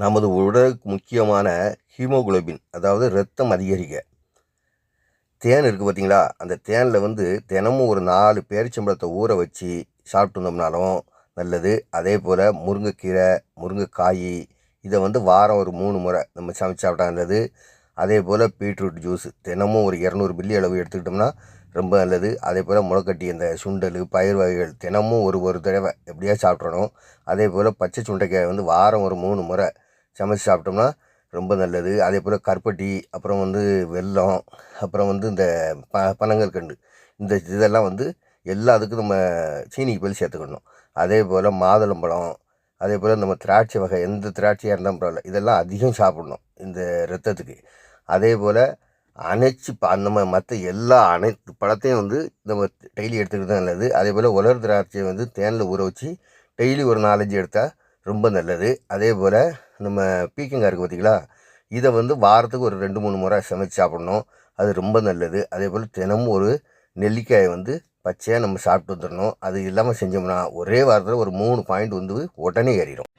நமது உடலுக்கு முக்கியமான ஹீமோகுளோபின் அதாவது ரத்தம் அதிகரிக்க. தேன் இருக்குது பார்த்தீங்களா அந்த தேனில் வந்து தினமும் ஒரு நாலு பேரிச்சம்பழத்தை ஊற வச்சு சாப்பிட்டு வந்தோம்னாலும் நல்லது. அதே போல் முருங்கைக்கீரை முருங்கைக்காய் இதை வந்து வாரம் ஒரு மூணு முறை நம்ம சமைச்சு சாப்பிட்டா நல்லது. அதே போல் பீட்ரூட் ஜூஸ் தினமும் ஒரு இரநூறு மில்லி அளவு எடுத்துக்கிட்டோம்னா ரொம்ப நல்லது. அதே போல் முளைக்கட்டி அந்த சுண்டல் பயிர் வகைகள் தினமும் ஒரு ஒரு தடவை எப்படியா சாப்பிட்றணும் அதே போல் பச்சை சுண்டைக்காய் வந்து வாரம் ஒரு மூணு முறை சமைச்சு சாப்பிட்டோம்னா ரொம்ப நல்லது. அதே போல் கருப்பட்டி அப்புறம் வந்து வெல்லம் அப்புறம் வந்து இந்த ப பனங்கற்கண்டு இந்த இதெல்லாம் வந்து எல்லாத்துக்கும் நம்ம சீனிக்கு பதில் சேர்த்துக்கணும். அதே போல் மாதுளம்பழம் அதே போல் நம்ம திராட்சை வகை எந்த திராட்சையாக இருந்தாலும் பரவாயில்ல. இதெல்லாம் அதிகம் சாப்பிடணும் இந்த ரத்தத்துக்கு. அதே போல் அணைச்சி ப நம்ம மற்ற எல்லா அனைத்து பழத்தையும் வந்து நம்ம டெய்லி எடுத்துக்கிட்டு தான் நல்லது. அதே போல் உலர் திராட்சையை வந்து தேனில் ஊற வச்சு டெய்லி ஒரு நாலஞ்சு எடுத்தால் ரொம்ப நல்லது. அதே போல் நம்ம பீக்கங்காய் இருக்குது பார்த்திங்களா இதை வந்து வாரத்துக்கு ஒரு ரெண்டு மூணு முறை சமைச்சு சாப்பிட்ணும். அது ரொம்ப நல்லது. அதே போல் தினமும் ஒரு நெல்லிக்காயை வந்து பச்சையாக நம்ம சாப்பிட்டு வந்துடணும். அது இல்லாமல் செஞ்சோம்னா ஒரே வாரத்தில் ஒரு மூணு பாயிண்ட் வந்து உடனே ஏறிடும்